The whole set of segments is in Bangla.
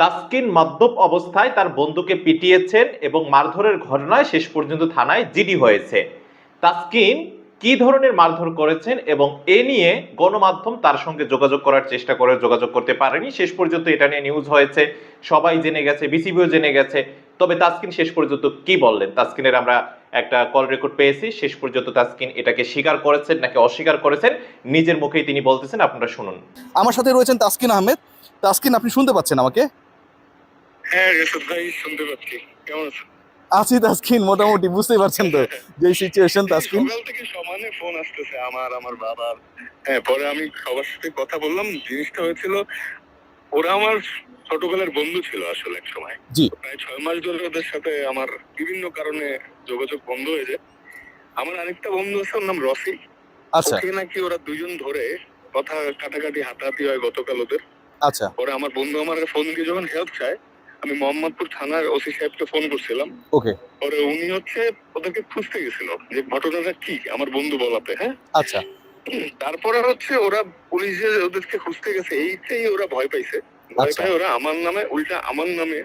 তাসকিন মাদ্যপ অবস্থায় তার বন্ধুকে পিটিয়েছেন এবং মারধরের ঘটনায় শেষ পর্যন্ত থানায় জিডি হয়েছে। তাসকিন কি ধরনের মারধর করেছেন এবং এ নিয়ে গণমাধ্যম তার সঙ্গে যোগাযোগ করার চেষ্টা করে যোগাযোগ করতে পারেনি। শেষ পর্যন্ত এটা নিয়ে নিউজ হয়েছে, সবাই জেনে গেছে, বিসিবিও জেনে গেছে। তবে তাসকিন শেষ পর্যন্ত কি বললেন? তাসকিনের আমরা একটা কল রেকর্ড পেয়েছি, শেষ পর্যন্ত তাসকিন এটাকে স্বীকার করেছেন নাকি অস্বীকার করেছেন, নিজের মুখেই তিনি বলতেছেন, আপনারা শুনুন। আমার সাথে রয়েছেন তাসকিন আহমেদ। তাসকিন, আপনি শুনতে পাচ্ছেন আমাকে? হ্যাঁ রেসুদ ভাই শুনতে পাচ্ছি। কেমন আছেন আছি তাসকিন মোটামুটি বুঝতেই পারছেন তো যে সিচুয়েশন তাসকিন। সকাল থেকে সমানে ফোন আসতেছে আমার আমার বাবার। হ্যাঁ পরে আমি সবার সাথে কথা বললাম জিনিসটা হয়েছিল ওরা আমার ছোটবেলার বন্ধু ছিল আসলে এক সময়। জি। প্রায় ছয় মাস ধরে ওদের সাথে আমার বিভিন্ন কারণে যোগাযোগ বন্ধ হয়ে যায়। আমার আরেকটা বন্ধু আছে ওর নাম আচ্ছা। ওকে নাকি ওরা দুজন ধরে কথা কাটাকাটি হাতাহাতি হয় গতকাল ওদের। আচ্ছা। পরে আমার বন্ধু আমার ফোন দিয়ে যখন হেল্প চায় আমি মোহাম্মদপুর থানার ওসি সাহেবকে ফোন করছিলাম। ওকে। পরে উনি হচ্ছে ওদেরকে খুঁজতে গেছিল যে ঘটনাটা কি আমার বন্ধু বলাতে হ্যাঁ? আচ্ছা। তারপরে হচ্ছে ওরা পুলিশ যে ওদেরকে খুঁজতে গেছে এইটাই ওরা ভয় পাইছে। ভয় আচ্ছা। পায় ওরা আমার নামে উল্টা আমার নামে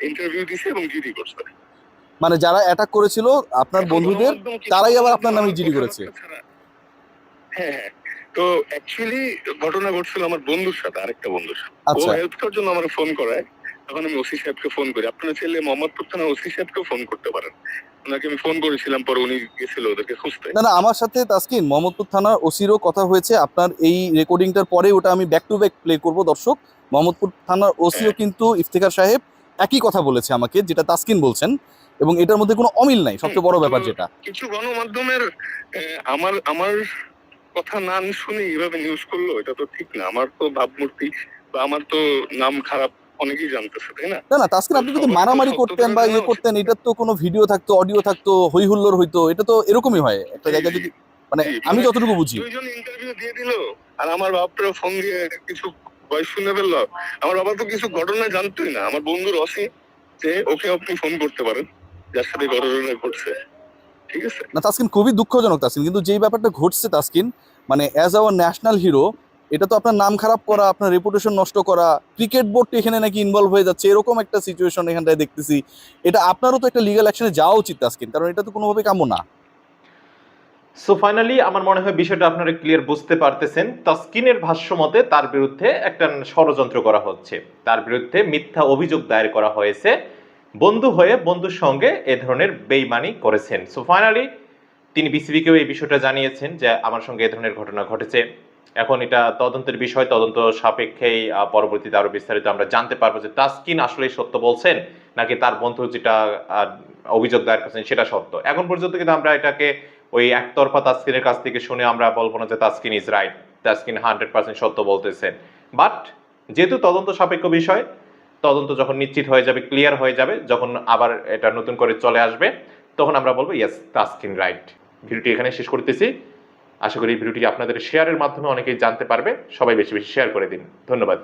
ইন্টারভিউ দিছে এবং জিডি করছে। মানে যারা অ্যাটাক করেছিল আপনার বন্ধুদের তারাই আবার আপনার নামে জিডি করেছে। হ্যাঁ হ্যাঁ। তো অ্যাকচুয়ালি ঘটনা ঘটছিল আমার বন্ধুর সাথে আরেকটা বন্ধুর সাথে। ও আচ্ছা। হেল্প করার জন্য আমার ফোন করায়। তখন আমি ওসি সাহেবকে ফোন করি। আপনারা ছেলে মোহাম্মদপুর থানা ওসি সাহেবকে ফোন করতে পারেন। ওনাকে আমি ফোন করেছিলাম পরে উনি গেছিল ওদেরকে খুঁজতে। না না আমার সাথে তাসকিন মোহাম্মদপুর থানার ওসিরও কথা হয়েছে। আপনার এই রেকর্ডিংটার পরে ওটা আমি ব্যাক টু ব্যাক প্লে করব দর্শক। মোহাম্মদপুর থানার ওসিও হ্যাঁ। কিন্তু ইফতেখার সাহেব একই কথা বলেছে আমাকে যেটা তাসকিন বলছেন। এবং এটার মধ্যে কোনো অমিল নাই সবচেয়ে বড় ব্যাপার যেটা। কিছু গণমাধ্যমের আমার আমার কথা না শুনে এভাবে নিউজ করল এটা তো ঠিক না। আমার তো ভাবমূর্তি বা আমার তো নাম খারাপ অনেকেই জানতেছে তাই না? না না তাসকিন আপনি যদি মারামারি করতেন বা ইয়ে করতেন এটার তো কোনো ভিডিও থাকতো অডিও থাকতো হই হইতো এটা তো এরকমই হয়। একটা জায়গায় যদি মানে আমি মানে যতটুকু বুঝি। দুইজন ইন্টারভিউ দিয়ে দিল আর আমার বাপরা ফোন দিয়ে কিছু ভয়েস শুনে ফেলল। আমার বাবা তো কিছু ঘটনা জানতোই না। আমার বন্ধুর অসি যে ওকে আপনি ফোন করতে পারেন যার সাথে ঘটনা ঘটছে। ঠিক আছে? না তাসকিন খুবই দুঃখজনক তাসকিন। কিন্তু যেই ব্যাপারটা ঘটছে তাসকিন মানে অ্যাজ আওয়ার ন্যাশনাল হিরো এটা তো আপনার নাম খারাপ করা, আপনার রেপুটেশন নষ্ট করা ক্রিকেট বোর্ড এখানে নাকি ইনভলভ হয়ে যাচ্ছে, এরকম একটা সিচুয়েশন এখানটায় দেখতেছি। এটা আপনারও তো একটা লিগ্যাল অ্যাকশনে যাওয়া উচিত তাসকিন কারণ এটা তো কোনোভাবে কাম্য না। সো ফাইনালি আমার মনে হয় বিষয়টা আপনারা ক্লিয়ার বুঝতে পারতেছেন, তাসকিনের ভাষ্য মতে তার বিরুদ্ধে একটা ষড়যন্ত্র করা হচ্ছে। তার বিরুদ্ধে মিথ্যা অভিযোগ দায়ের করা হয়েছে, বন্ধু হয়ে বন্ধুর সঙ্গে এ ধরনের বেইমানি করেছেন। সো ফাইনালি তিনি বিসিবিকেও এই বিষয়টা জানিয়েছেন যে, আমার সঙ্গে এ ধরনের ঘটনা ঘটেছে। এখন এটা তদন্তের বিষয়, তদন্ত সাপেক্ষেই পরবর্তীতে আরও বিস্তারিত আমরা জানতে পারব যে তাসকিন আসলে সত্য বলছেন নাকি তার বন্ধু যেটা অভিযোগ দায়ের করেছেন সেটা সত্য? এখন পর্যন্ত কিন্তু আমরা এটাকে ওই একতরফা তাসকিনের কাছ থেকে শুনে আমরা বলব না যে Taskin is right Taskin hundred percent সত্য বলতেছেন। বাট যেহেতু তদন্ত সাপেক্ষ বিষয়, তদন্ত যখন নিশ্চিত হয়ে যাবে ক্লিয়ার হয়ে যাবে, যখন আবার এটা নতুন করে চলে আসবে, তখন আমরা বলব ইয়েস তাসকিন রাইট ভিডিওটি এখানে শেষ করতেছি। আশা করি এই ভিডিওটি আপনাদের শেয়ারের মাধ্যমে অনেকেই জানতে পারবে। সবাই বেশি বেশি শেয়ার করে দিন। ধন্যবাদ।